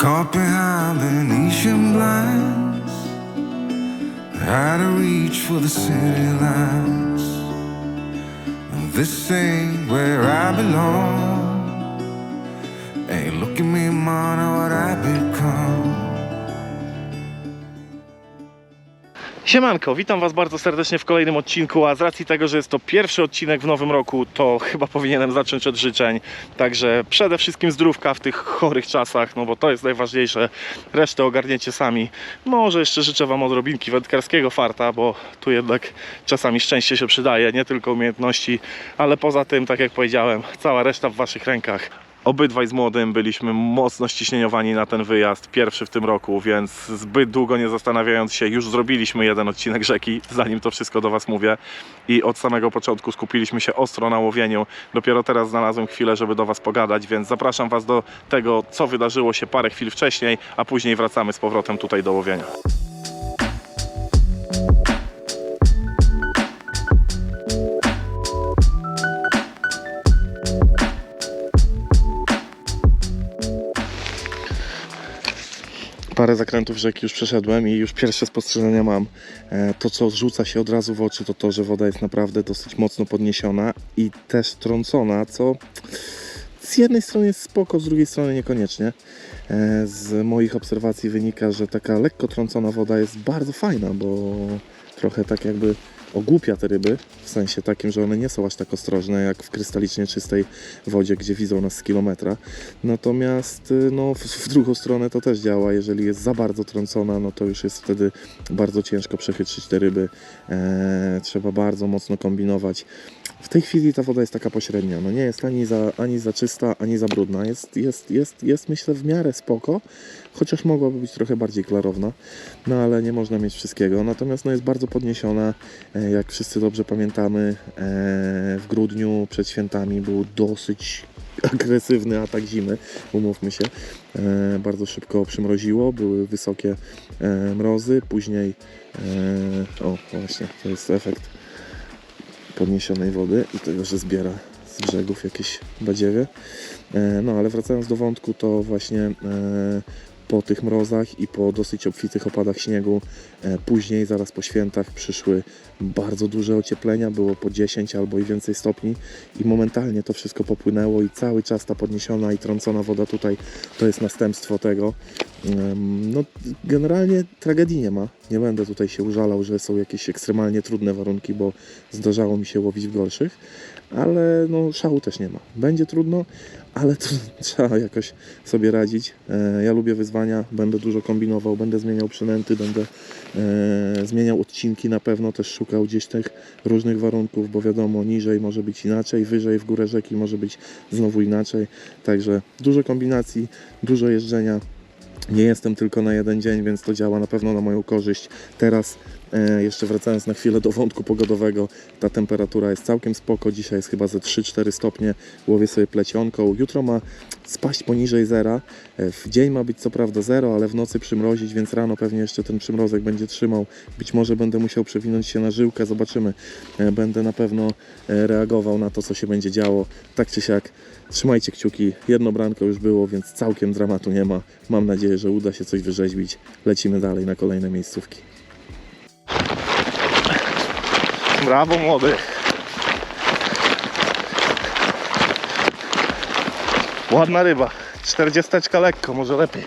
Caught behind Venetian blinds, out of reach for the city lights. This ain't where I belong. Hey, look at me, man, Siemanko, witam Was bardzo serdecznie w kolejnym odcinku, a z racji tego, że jest to pierwszy odcinek w nowym roku, to chyba powinienem zacząć od życzeń. Także przede wszystkim zdrówka w tych chorych czasach, no bo to jest najważniejsze. Resztę ogarniecie sami. Może jeszcze życzę Wam odrobinki wędkarskiego farta, bo tu jednak czasami szczęście się przydaje, nie tylko umiejętności, ale poza tym, tak jak powiedziałem, cała reszta w Waszych rękach. Obydwaj z młodym byliśmy mocno ściśnieniowani na ten wyjazd, pierwszy w tym roku, więc zbyt długo nie zastanawiając się, już zrobiliśmy jeden odcinek rzeki, zanim to wszystko do Was mówię. I od samego początku skupiliśmy się ostro na łowieniu. Dopiero teraz znalazłem chwilę, żeby do Was pogadać, więc zapraszam Was do tego, co wydarzyło się parę chwil wcześniej, a później wracamy z powrotem tutaj do łowienia. Parę zakrętów rzeki już przeszedłem i już pierwsze spostrzeżenia mam. E, To, co rzuca się od razu w oczy, to to, że woda jest naprawdę dosyć mocno podniesiona i też trącona, co z jednej strony jest spoko, z drugiej strony niekoniecznie. E, Z moich obserwacji wynika, że taka lekko trącona woda jest bardzo fajna, bo trochę tak jakby ogłupia te ryby, w sensie takim, że one nie są aż tak ostrożne jak w krystalicznie czystej wodzie, gdzie widzą nas z kilometra. Natomiast y, no, w, w drugą stronę to też działa. Jeżeli jest za bardzo trącona, no to już jest wtedy bardzo ciężko przechytrzyć te ryby. E, trzeba bardzo mocno kombinować. W tej chwili ta woda jest taka pośrednia. No nie jest ani za, ani za czysta, ani za brudna. Jest, jest, jest, jest myślę w miarę spoko, chociaż mogłaby być trochę bardziej klarowna. No ale nie można mieć wszystkiego. Natomiast no, jest bardzo podniesiona. E, jak wszyscy dobrze pamiętamy, e, w grudniu przed świętami był dosyć agresywny atak zimy, umówmy się. E, bardzo szybko przymroziło, były wysokie mrozy, później o właśnie, to jest efekt podniesionej wody i tego, że zbiera z brzegów jakieś badziewie. No ale wracając do wątku, to właśnie po tych mrozach i po dosyć obfitych opadach śniegu, e, później zaraz po świętach przyszły bardzo duże ocieplenia, było po 10 albo i więcej stopni i momentalnie to wszystko popłynęło i cały czas ta podniesiona i trącona woda tutaj to jest następstwo tego. No generalnie tragedii nie ma. Nie będę tutaj się użalał, że są jakieś ekstremalnie trudne warunki, bo zdarzało mi się łowić w gorszych, ale no szału też nie ma. Będzie trudno, ale to trzeba jakoś sobie radzić. E, Ja lubię wyzwania, będę dużo kombinował, będę zmieniał przynęty, będę e, zmieniał odcinki na pewno, też szukał gdzieś tych różnych warunków, bo wiadomo, niżej może być inaczej, wyżej w górę rzeki może być znowu inaczej. Także dużo kombinacji, dużo jeżdżenia. Nie jestem tylko na jeden dzień, więc to działa na pewno na moją korzyść. Teraz, jeszcze wracając na chwilę do wątku pogodowego, ta temperatura jest całkiem spoko. Dzisiaj jest chyba ze 3-4 stopnie. Łowię sobie plecionką. Jutro ma spaść poniżej zera. E, w dzień ma być co prawda zero, ale w nocy przymrozić, więc rano pewnie jeszcze ten przymrozek będzie trzymał. Być może będę musiał przewinąć się na żyłkę, zobaczymy. E, będę na pewno e, reagował na to, co się będzie działo. Tak czy siak, trzymajcie kciuki. Jedno branko już było, więc całkiem dramatu nie ma. Mam nadzieję, że uda się coś wyrzeźbić. Lecimy dalej na kolejne miejscówki. Brawo młody. Ładna ryba. Czterdziesteczka lekko, może lepiej.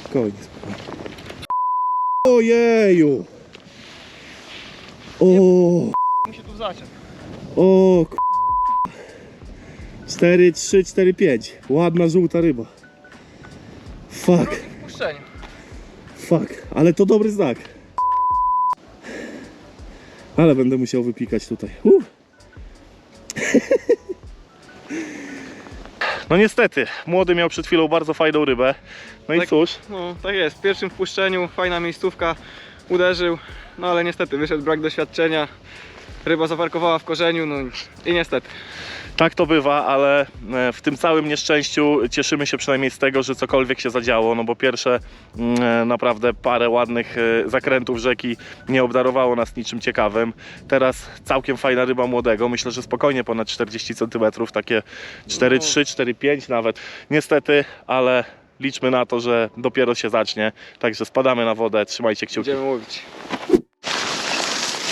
Spokojnie. Ojeju! O, Musi tu zaciąć. o, k- 4, 3, 4, 5. Ładna żółta ryba. Fuck. Fuck, ale to dobry znak. Ale będę musiał wypikać tutaj. Uh. No niestety, młody miał przed chwilą bardzo fajną rybę. No i Tak. cóż, No tak jest, w pierwszym wpuszczeniu fajna miejscówka, uderzył, no ale niestety wyszedł brak doświadczenia. Ryba zaparkowała w korzeniu, no i- i niestety. Tak to bywa, ale e, w tym całym nieszczęściu cieszymy się przynajmniej z tego, że cokolwiek się zadziało, no bo pierwsze mm, e, naprawdę parę ładnych e, zakrętów rzeki nie obdarowało nas niczym ciekawym. Teraz całkiem fajna ryba młodego, myślę, że spokojnie ponad 40 cm, takie 4,3, 4,5 nawet. Niestety, ale liczmy na to, że dopiero się zacznie, także spadamy na wodę, trzymajcie kciuki. Będziemy łowić.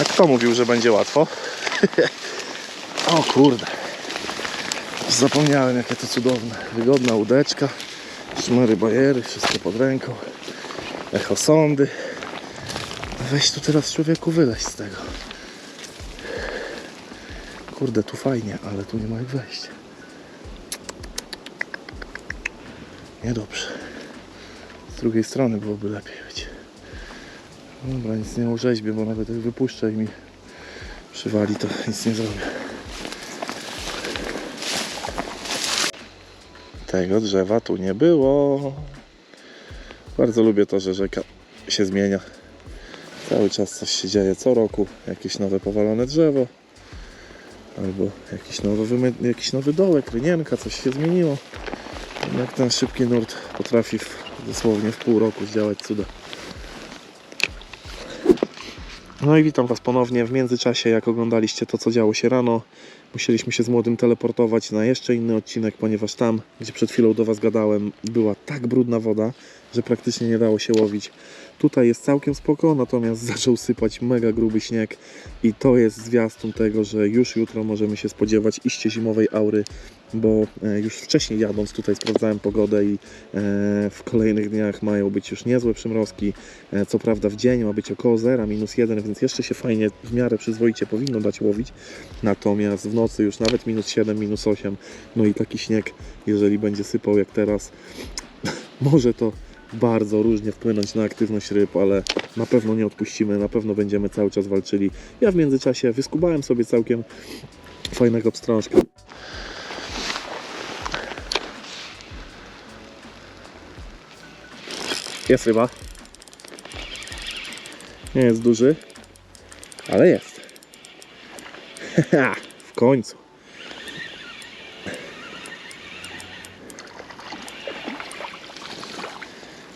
A kto mówił, że będzie łatwo? o kurde. Zapomniałem jakie to cudowne. Wygodna łódeczka, szmery bajery, wszystko pod ręką. Echosondy. Weź tu teraz człowieku wyleź z tego. Kurde, tu fajnie, ale tu nie ma jak wejść. Niedobrze. Z drugiej strony byłoby lepiej być. Dobra, nic nie urzeźbię, bo nawet jak wypuszczę i mi przywali, to nic nie zrobię. Tego drzewa tu nie było. Bardzo lubię to, że rzeka się zmienia. Cały czas coś się dzieje co roku. Jakieś nowe powalone drzewo. Albo jakiś nowy, jakiś nowy dołek, rynienka, coś się zmieniło. Jak ten szybki nurt potrafi w, dosłownie w pół roku zdziałać cuda. No i witam Was ponownie. W międzyczasie, jak oglądaliście to, co działo się rano, musieliśmy się z młodym teleportować na jeszcze inny odcinek, ponieważ tam, gdzie przed chwilą do Was gadałem, była tak brudna woda, że praktycznie nie dało się łowić. Tutaj jest całkiem spoko, natomiast zaczął sypać mega gruby śnieg i to jest zwiastun tego, że już jutro możemy się spodziewać iście zimowej aury, bo e, już wcześniej jadąc tutaj sprawdzałem pogodę i e, w kolejnych dniach mają być już niezłe przymrozki. E, Co prawda w dzień ma być około 0, minus 1, więc jeszcze się fajnie, w miarę przyzwoicie powinno dać łowić. Natomiast w nocy już nawet minus 7, minus 8. No i taki śnieg, jeżeli będzie sypał jak teraz, może to bardzo różnie wpłynąć na aktywność ryb, ale na pewno nie odpuścimy, na pewno będziemy cały czas walczyli. Ja w międzyczasie wyskubałem sobie całkiem fajnego pstrążka. Jest ryba. Nie jest duży, ale jest. w końcu.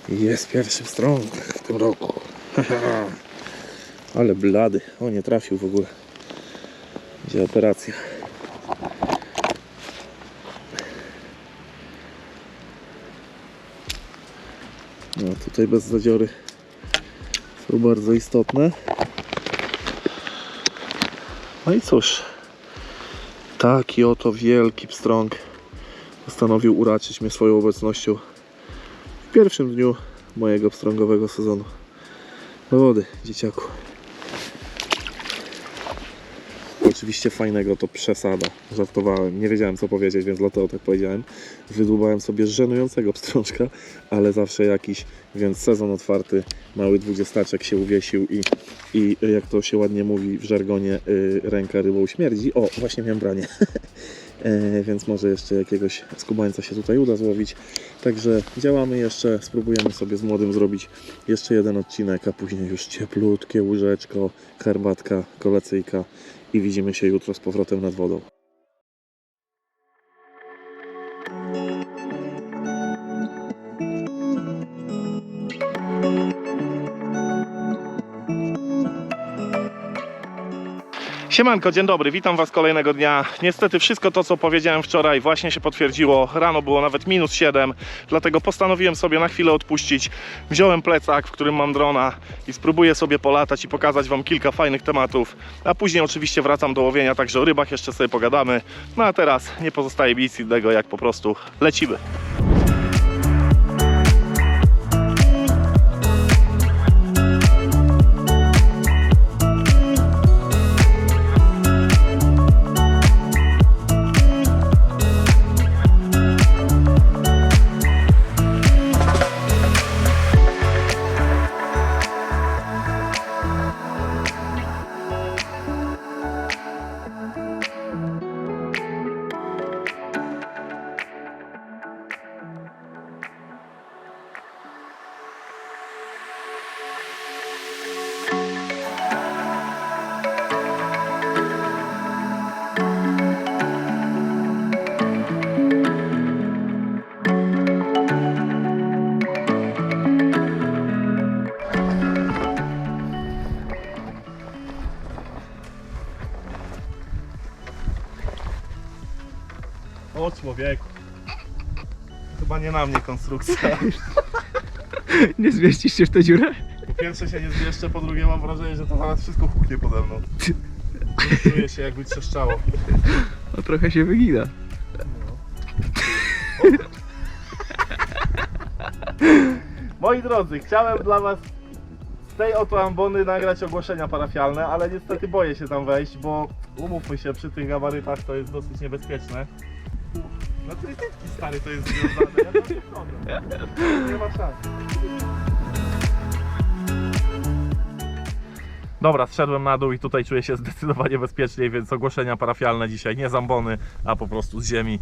Jest pierwszy strąg w tym roku. ale blady. O, nie trafił w ogóle. Gdzie operacja? No, tutaj bez zadziory są bardzo istotne. No i cóż, taki oto wielki pstrąg postanowił uraczyć mnie swoją obecnością w pierwszym dniu mojego pstrągowego sezonu. Do wody, dzieciaku. Oczywiście fajnego to przesada. Żartowałem. Nie wiedziałem co powiedzieć, więc dlatego tak powiedziałem. Wydłubałem sobie żenującego pstrążka, ale zawsze jakiś, więc sezon otwarty, mały dwudziestaczek się uwiesił i, i jak to się ładnie mówi w żargonie, y, ręka rybą śmierdzi. O, właśnie miałem branie. E, więc może jeszcze jakiegoś skubańca się tutaj uda złowić. Także działamy jeszcze, spróbujemy sobie z młodym zrobić jeszcze jeden odcinek, a później już cieplutkie łóżeczko, herbatka, kolacyjka i widzimy się jutro z powrotem nad wodą. Siemanko, dzień dobry, witam Was kolejnego dnia. Niestety wszystko to, co powiedziałem wczoraj właśnie się potwierdziło. Rano było nawet minus 7, dlatego postanowiłem sobie na chwilę odpuścić. Wziąłem plecak, w którym mam drona i spróbuję sobie polatać i pokazać Wam kilka fajnych tematów. A później oczywiście wracam do łowienia, także o rybach jeszcze sobie pogadamy. No a teraz nie pozostaje nic innego, jak po prostu lecimy. Nie na mnie konstrukcja. Nie zmieścisz się w tę dziurę? Po pierwsze się nie zmieszczę, po drugie mam wrażenie, że to zaraz wszystko huknie pode mną. Czuję się jakby trzeszczało. No trochę się wygina. Moi drodzy, chciałem dla was z tej oto ambony nagrać ogłoszenia parafialne, ale niestety boję się tam wejść, bo umówmy się, przy tych gabarytach to jest dosyć niebezpieczne. Na trytytki stary to jest związane, ja nie ma szans. Dobra, zszedłem na dół i tutaj czuję się zdecydowanie bezpieczniej, więc ogłoszenia parafialne dzisiaj nie z ambony, a po prostu z ziemi.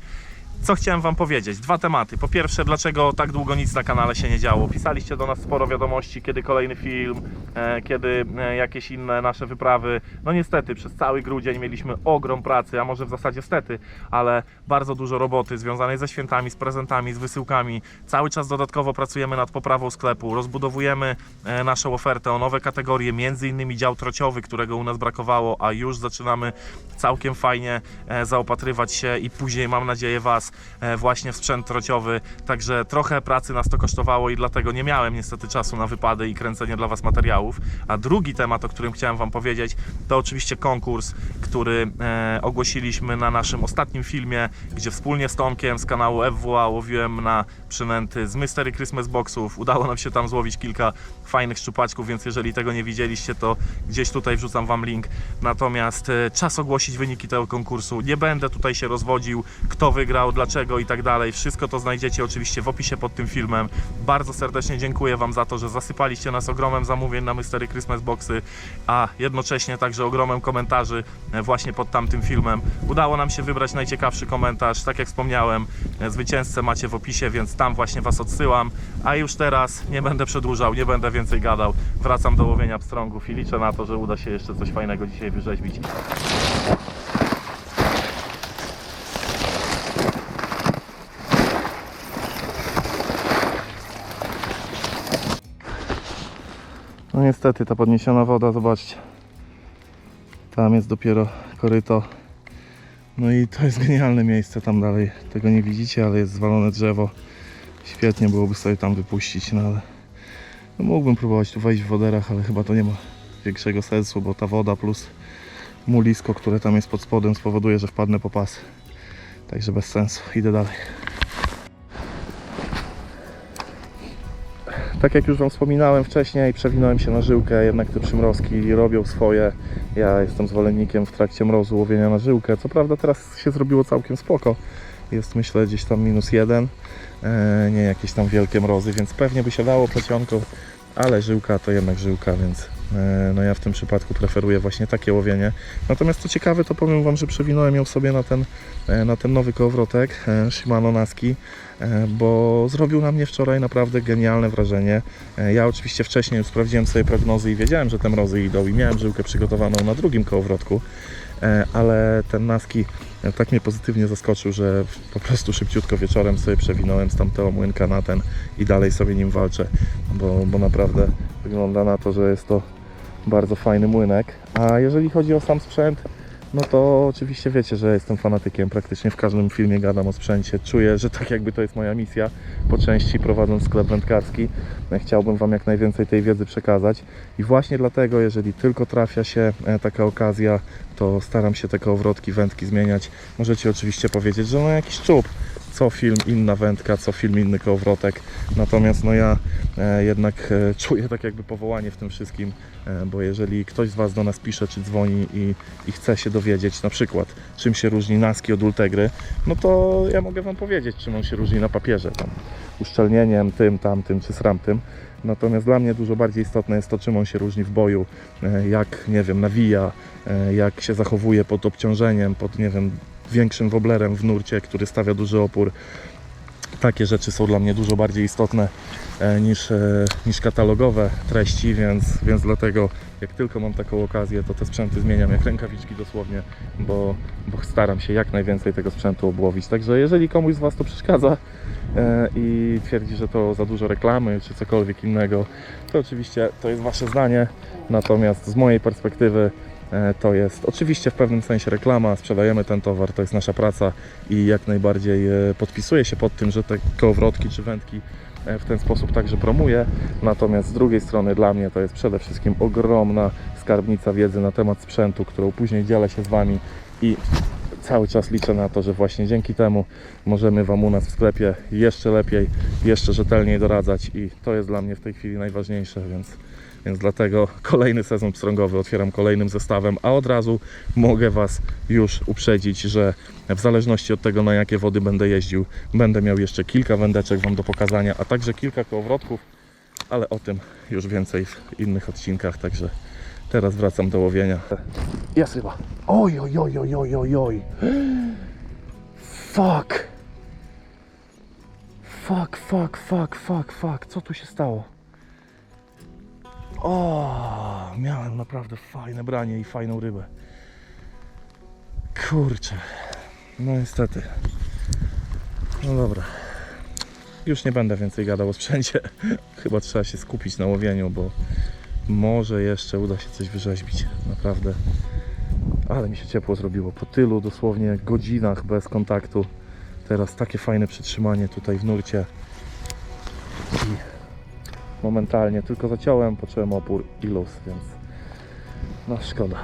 Co chciałem Wam powiedzieć? Dwa tematy. Po pierwsze, dlaczego tak długo nic na kanale się nie działo? Pisaliście do nas sporo wiadomości, kiedy kolejny film, e, kiedy e, jakieś inne nasze wyprawy. No niestety, przez cały grudzień mieliśmy ogrom pracy, a może w zasadzie stety, ale bardzo dużo roboty związanej ze świętami, z prezentami, z wysyłkami. Cały czas dodatkowo pracujemy nad poprawą sklepu, rozbudowujemy e, naszą ofertę o nowe kategorie, między innymi dział trociowy, którego u nas brakowało, a już zaczynamy całkiem fajnie e, zaopatrywać się i później mam nadzieję Was e, właśnie w sprzęt trociowy. Także trochę pracy nas to kosztowało i dlatego nie miałem niestety czasu na wypady i kręcenie dla Was materiałów. A drugi temat, o którym chciałem Wam powiedzieć, to oczywiście konkurs, który e, ogłosiliśmy na naszym ostatnim filmie, gdzie wspólnie z Tomkiem z kanału FWA łowiłem na przynęty z Mystery Christmas Boxów. Udało nam się tam złowić kilka fajnych szczupaczków, więc jeżeli tego nie widzieliście, to gdzieś tutaj wrzucam Wam link. Natomiast e, czas ogłosić wyniki tego konkursu. Nie będę tutaj się rozwodził, kto wygrał, dlaczego i tak dalej. Wszystko to znajdziecie oczywiście w opisie pod tym filmem. Bardzo serdecznie dziękuję Wam za to, że zasypaliście nas ogromem zamówień na Mystery Christmas Boxy, a jednocześnie także ogromem komentarzy e, właśnie pod tamtym filmem. Udało nam się wybrać najciekawszy komentarz. Tak jak wspomniałem, e, zwycięzcę macie w opisie, więc tam właśnie Was odsyłam. A już teraz nie będę przedłużał, nie będę więcej gadał. Wracam do łowienia pstrągów i liczę na to, że uda się jeszcze coś fajnego dzisiaj wyrzeźbić. Niestety ta podniesiona woda, zobaczcie. Tam jest dopiero koryto. No i to jest genialne miejsce tam dalej. Tego nie widzicie, ale jest zwalone drzewo. Świetnie byłoby sobie tam wypuścić, no ale no mógłbym próbować tu wejść w woderach, ale chyba to nie ma większego sensu, bo ta woda plus mulisko, które tam jest pod spodem spowoduje, że wpadnę po pas. Także bez sensu. Idę dalej. Tak jak już Wam wspominałem wcześniej, przewinąłem się na żyłkę, jednak te przymrozki robią swoje. Ja jestem zwolennikiem w trakcie mrozu łowienia na żyłkę. Co prawda teraz się zrobiło całkiem spoko. Jest myślę gdzieś tam minus jeden, e, nie jakieś tam wielkie mrozy, więc pewnie by się dało plecionką, ale żyłka to jednak żyłka, więc no ja w tym przypadku preferuję właśnie takie łowienie. Natomiast co ciekawe, to powiem Wam, że przewinąłem ją sobie na ten, e, na ten nowy kołowrotek e, Shimano Naski, e, bo zrobił na mnie wczoraj naprawdę genialne wrażenie. E, Ja oczywiście wcześniej już sprawdziłem sobie prognozy i wiedziałem, że te mrozy idą i miałem żyłkę przygotowaną na drugim kołowrotku, e, ale ten Naski e, tak mnie pozytywnie zaskoczył, że po prostu szybciutko wieczorem sobie przewinąłem z tamtego młynka na ten i dalej sobie nim walczę, bo, bo naprawdę wygląda na to, że jest to bardzo fajny młynek. A jeżeli chodzi o sam sprzęt, no to oczywiście wiecie, że jestem fanatykiem. Praktycznie w każdym filmie gadam o sprzęcie. Czuję, że tak jakby to jest moja misja. Po części prowadząc sklep wędkarski, e, chciałbym Wam jak najwięcej tej wiedzy przekazać. I właśnie dlatego, jeżeli tylko trafia się e, taka okazja, to staram się te kołowrotki, wędki zmieniać. Możecie oczywiście powiedzieć, że no jakiś czub, co film inna wędka, co film inny kołowrotek. Natomiast no ja e, jednak e, czuję tak jakby powołanie w tym wszystkim, e, bo jeżeli ktoś z Was do nas pisze czy dzwoni i, i chce się dowiedzieć na przykład czym się różni Naski od Ultegry, no to ja mogę Wam powiedzieć czym on się różni na papierze, tam uszczelnieniem, tym, tamtym czy sramtym. Natomiast dla mnie dużo bardziej istotne jest to, czym on się różni w boju, jak, nie wiem, nawija, jak się zachowuje pod obciążeniem, pod, nie wiem, większym woblerem w nurcie, który stawia duży opór. Takie rzeczy są dla mnie dużo bardziej istotne e, niż, e, niż katalogowe treści, więc, więc dlatego jak tylko mam taką okazję, to te sprzęty zmieniam jak rękawiczki dosłownie, bo, bo staram się jak najwięcej tego sprzętu obłowić. Także jeżeli komuś z Was to przeszkadza e, i twierdzi, że to za dużo reklamy czy cokolwiek innego, to oczywiście to jest Wasze zdanie. Natomiast z mojej perspektywy To jest oczywiście w pewnym sensie reklama, sprzedajemy ten towar, to jest nasza praca i jak najbardziej e, podpisuję się pod tym, że te kołowrotki czy wędki e, w ten sposób także promuję. Natomiast z drugiej strony dla mnie to jest przede wszystkim ogromna skarbnica wiedzy na temat sprzętu, którą później dzielę się z Wami i cały czas liczę na to, że właśnie dzięki temu możemy Wam u nas w sklepie jeszcze lepiej, jeszcze rzetelniej doradzać i to jest dla mnie w tej chwili najważniejsze, więc, więc dlatego kolejny sezon pstrągowy otwieram kolejnym zestawem, a od razu mogę Was już uprzedzić, że w zależności od tego na jakie wody będę jeździł, będę miał jeszcze kilka wędeczek Wam do pokazania, a także kilka kołowrotków, ale o tym już więcej w innych odcinkach, także teraz wracam do łowienia. Jest ryba. Oj, oj, oj, oj, oj, oj, oj. Fuck. Fuck, fuck, fuck, fuck, fuck. Co tu się stało? O, miałem naprawdę fajne branie i fajną rybę. Kurczę. No niestety. No dobra. Już nie będę więcej gadał o sprzęcie. Chyba trzeba się skupić na łowieniu, bo może jeszcze uda się coś wyrzeźbić. Naprawdę. Ale mi się ciepło zrobiło. Po tylu dosłownie godzinach bez kontaktu. Teraz takie fajne przytrzymanie tutaj w nurcie. Momentalnie tylko zaciąłem, poczułem opór i luz, więc no szkoda.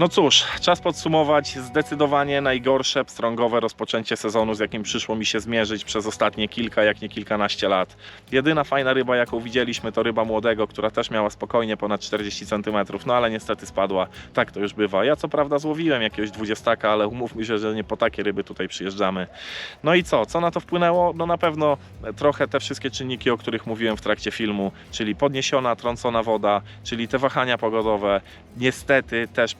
No cóż, czas podsumować. Zdecydowanie najgorsze pstrągowe rozpoczęcie sezonu, z jakim przyszło mi się zmierzyć przez ostatnie kilka, jak nie kilkanaście lat. Jedyna fajna ryba, jaką widzieliśmy, to ryba młodego, która też miała spokojnie ponad 40 cm, no ale niestety spadła. Tak to już bywa. Ja co prawda złowiłem jakiegoś dwudziestaka, ale umówmy się, że nie po takie ryby tutaj przyjeżdżamy. No i co? Co na to wpłynęło? No na pewno trochę te wszystkie czynniki, o których mówiłem w trakcie filmu, czyli podniesiona, trącona woda, czyli te wahania pogodowe. Niestety też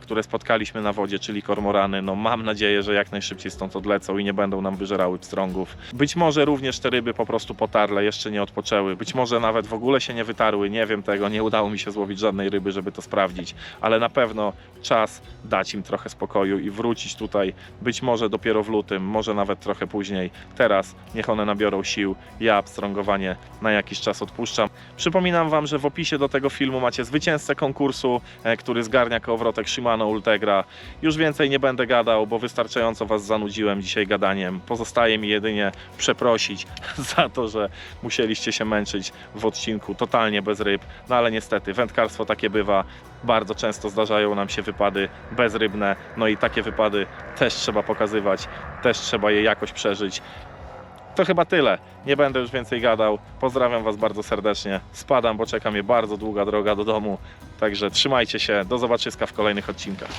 które spotkaliśmy na wodzie, czyli kormorany. No mam nadzieję, że jak najszybciej stąd odlecą i nie będą nam wyżerały pstrągów. Być może również te ryby po prostu potarle, jeszcze nie odpoczęły. Być może nawet w ogóle się nie wytarły, nie wiem tego, nie udało mi się złowić żadnej ryby, żeby to sprawdzić, ale na pewno czas dać im trochę spokoju i wrócić tutaj, być może dopiero w lutym, może nawet trochę później. Teraz niech one nabiorą sił, ja pstrągowanie na jakiś czas odpuszczam. Przypominam Wam, że w opisie do tego filmu macie zwycięzcę konkursu, e, który zgarnia kołowrotek Shimano Ultegra. Już więcej nie będę gadał, bo wystarczająco Was zanudziłem dzisiaj gadaniem. Pozostaje mi jedynie przeprosić za to, że musieliście się męczyć w odcinku totalnie bez ryb. No ale niestety, wędkarstwo takie bywa. Bardzo często zdarzają nam się wypady bezrybne, no i takie wypady też trzeba pokazywać, też trzeba je jakoś przeżyć. To chyba tyle. Nie będę już więcej gadał. Pozdrawiam Was bardzo serdecznie. Spadam, bo czeka mnie bardzo długa droga do domu. Także trzymajcie się. Do zobaczyska w kolejnych odcinkach.